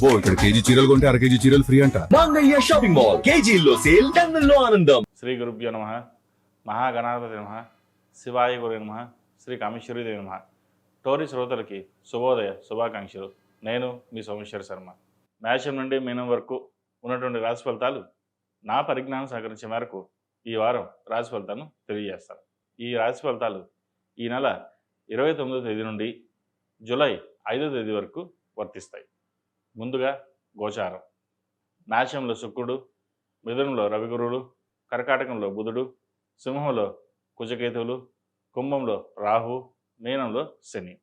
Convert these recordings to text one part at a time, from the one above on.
అబ్బో ఇక్కడ కేజీ చీరలు కొంటే అర కేజీ చీరలు ఫ్రీ అంట. మంగళ్య షాపింగ్ మాల్ కేజీల్లో సేల్ టన్నుల్లో ఆనందం. శ్రీ గురుభ్యో నమ. మహాగణాధిపతి నమ. శివాయ గురు నమ. శ్రీ కామేశ్వరీదేవి నమ. టోరీ శ్రోతలకి శుభోదయ శుభాకాంక్షలు. నేను మీ సోమేశ్వర శర్మ. మేషం నుండి మీనం వరకు ఉన్నటువంటి రాశి ఫలితాలు నా పరిజ్ఞానం సహకరించే మేరకు ఈ వారం రాశి ఫలితాలను తెలియజేస్తాను. ఈ రాశి ఫలితాలు ఈ నెల ఇరవై తొమ్మిదో తేదీ నుండి జూలై ఐదో తేదీ వరకు వర్తిస్తాయి. ముందుగా గోచారం. నాశంలో శుక్రుడు మిథునంలో రవిగురువులు కర్కాటకంలో బుధుడు సింహంలో కుజకేతువులు కుంభంలో రాహు మీనంలో శని.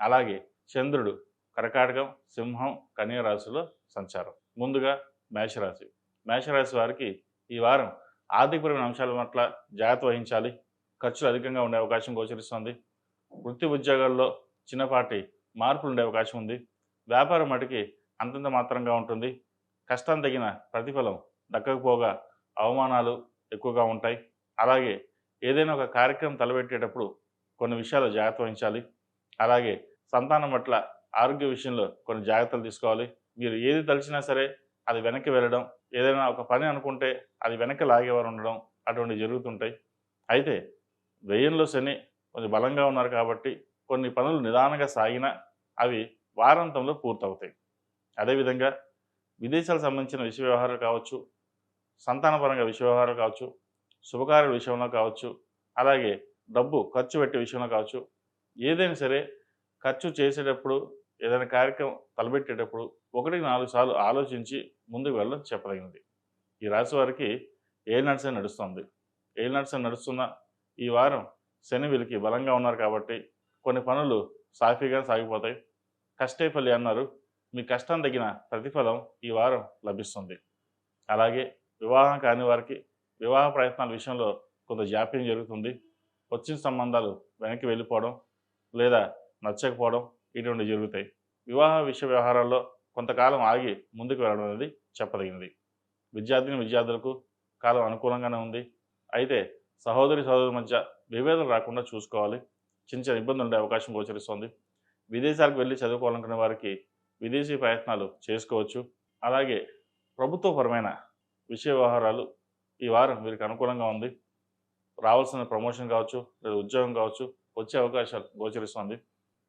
అలాగే చంద్రుడు కర్కాటకం సింహం కన్యరాశిలో సంచారం. ముందుగా మేషరాశి. మేషరాశి వారికి ఈ వారం ఆర్థికపరమైన అంశాల పట్ల జాగ్రత్త వహించాలి. ఖర్చులు అధికంగా ఉండే అవకాశం గోచరిస్తుంది. వృత్తి ఉద్యోగాల్లో చిన్నపాటి మార్పులు ఉండే అవకాశం ఉంది. వ్యాపారం మటుకి అంతంత మాత్రంగా ఉంటుంది. కష్టం తగిన ప్రతిఫలం దక్కకపోగా అవమానాలు ఎక్కువగా ఉంటాయి. అలాగే ఏదైనా ఒక కార్యక్రమం తలపెట్టేటప్పుడు కొన్ని విషయాలు జాగ్రత్త వహించాలి. అలాగే సంతానం పట్ల ఆరోగ్య విషయంలో కొన్ని జాగ్రత్తలు తీసుకోవాలి. మీరు ఏది తలిచినా సరే అది వెనక్కి వెళ్ళడం ఏదైనా ఒక పని అనుకుంటే అది వెనక్కి లాగేవారు ఉండడం అటువంటి జరుగుతుంటాయి. అయితే వ్యయంలో శని కొంచెం బలంగా ఉన్నారు కాబట్టి కొన్ని పనులు నిదానంగా సాగినా అవి వారాంతంలో పూర్తవుతాయి. అదేవిధంగా విదేశాలకు సంబంధించిన విషయ వ్యవహారాలు కావచ్చు సంతానపరంగా విషయ వ్యవహారాలు కావచ్చు శుభకార్యాల విషయంలో కావచ్చు అలాగే డబ్బు ఖర్చు పెట్టే విషయంలో కావచ్చు ఏదైనా సరే ఖర్చు చేసేటప్పుడు ఏదైనా కార్యక్రమం తలపెట్టేటప్పుడు ఒకటికి నాలుగు సార్లు ఆలోచించి ముందుకు వెళ్ళడం చెప్పదగినది. ఈ రాశి వారికి ఏ నడిసే నడుస్తుంది. ఏ నడిసే నడుస్తున్న ఈ వారం శని వీళ్ళకి బలంగా ఉన్నారు కాబట్టి కొన్ని పనులు సాఫీగా సాగిపోతాయి. కష్టే ఫలి అన్నారు. మీ కష్టం తగిన ప్రతిఫలం ఈ వారం లభిస్తుంది. అలాగే వివాహం కాని వారికి వివాహ ప్రయత్నాల విషయంలో కొంత జాప్యం జరుగుతుంది. వచ్చిన సంబంధాలు వెనక్కి వెళ్ళిపోవడం లేదా నచ్చకపోవడం ఇటువంటి జరుగుతాయి. వివాహ విషయ వ్యవహారాల్లో కొంతకాలం ఆగి ముందుకు వెళ్ళడం అనేది చెప్పదగినది. విద్యార్థిని విద్యార్థులకు కాలం అనుకూలంగానే ఉంది. అయితే సహోదరి సహోదరుల మధ్య విభేదం రాకుండా చూసుకోవాలి. చిన్న చిన్న ఇబ్బందులు ఉండే అవకాశం గోచరిస్తుంది. విదేశాలకు వెళ్ళి చదువుకోవాలనుకునే వారికి విదేశీ ప్రయత్నాలు చేసుకోవచ్చు. అలాగే ప్రభుత్వపరమైన విషయ వ్యవహారాలు ఈ వారం వీరికి అనుకూలంగా ఉంది. రావాల్సిన ప్రమోషన్ కావచ్చు లేదా ఉద్యోగం కావచ్చు వచ్చే అవకాశాలు గోచరిస్తుంది.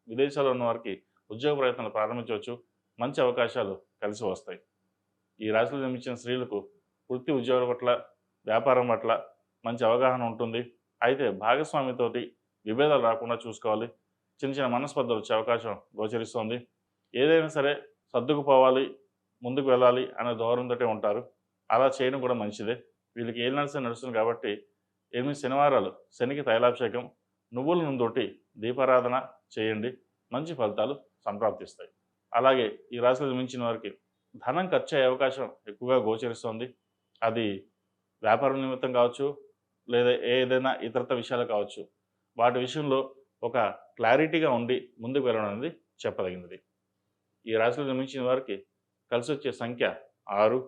విదేశాల్లో ఉన్న వారికి ఉద్యోగ ప్రయత్నాలు ప్రారంభించవచ్చు. మంచి అవకాశాలు కలిసి వస్తాయి. ఈ రాశిలో జన్మించిన స్త్రీలకు వృత్తి ఉద్యోగాల పట్ల వ్యాపారం పట్ల మంచి అవగాహన ఉంటుంది. అయితే భాగస్వామితోటి విభేదాలు రాకుండా చూసుకోవాలి. చిన్న చిన్న మనస్పర్ధలు వచ్చే అవకాశం గోచరిస్తోంది. ఏదైనా సరే సర్దుకుపోవాలి ముందుకు వెళ్ళాలి అనే ధోరణితోటే ఉంటారు. అలా చేయడం కూడా మంచిదే. వీళ్ళకి ఏం నడిచి నడుస్తుంది కాబట్టి ఎనిమిది శనివారాలు శనికి తైలాభిషేకం నువ్వుల నుందోటి దీపారాధన చేయండి. మంచి ఫలితాలు సంప్రాప్తిస్తాయి. అలాగే ఈ రాశులకు మించిన వారికి ధనం ఖర్చు అయ్యే అవకాశం ఎక్కువగా గోచరిస్తుంది. అది వ్యాపారం నిమిత్తం కావచ్చు లేదా ఏదైనా ఇతరత విషయాలు కావచ్చు. వాటి విషయంలో ఒక క్లారిటీగా ఉండి ముందుకు వెళ్ళడం అనేది చెప్పదగినది. ఈ రాశిలో మించిన వారికి కలిసి వచ్చే సంఖ్య ఆరు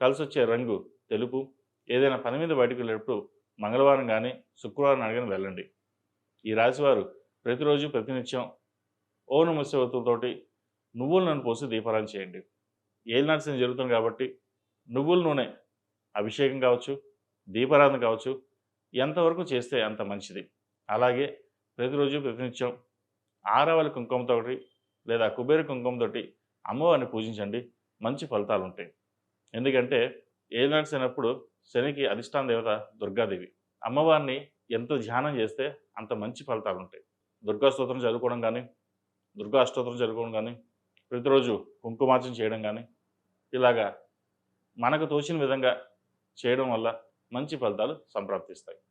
కలిసి వచ్చే రంగు తెలుపు. ఏదైనా పని మీద బయటకు వెళ్ళేటప్పుడు మంగళవారం కానీ శుక్రవారం అడగని వెళ్ళండి. ఈ రాశివారు ప్రతిరోజు ప్రతినిత్యం ఓ నమస్యవతులతోటి నువ్వుల నన్ను పోసి దీపారాధన చేయండి. ఏళ్ళు నడిచిన జరుగుతుంది కాబట్టి నువ్వుల నూనె అభిషేకం కావచ్చు దీపారాధన కావచ్చు ఎంతవరకు చేస్తే అంత మంచిది. అలాగే ప్రతిరోజు ప్రతినిత్యం ఆరవల కుంకుమతోటి లేదా కుబేర కుంకుమతోటి అమ్మవారిని పూజించండి మంచి ఫలితాలు ఉంటాయి. ఎందుకంటే ఏ అయినప్పుడు శనికి అధిష్టాన దేవత దుర్గాదేవి. అమ్మవారిని ఎంత ధ్యానం చేస్తే అంత మంచి ఫలితాలు ఉంటాయి. దుర్గా స్తోత్రం చదువుకోవడం కానీ దుర్గా అష్టోత్రం చదువుకోవడం కానీ ప్రతిరోజు కుంకుమార్చన చేయడం కానీ ఇలాగా మనకు తోచిన విధంగా చేయడం వల్ల మంచి ఫలితాలు సంప్రాప్తిస్తాయి.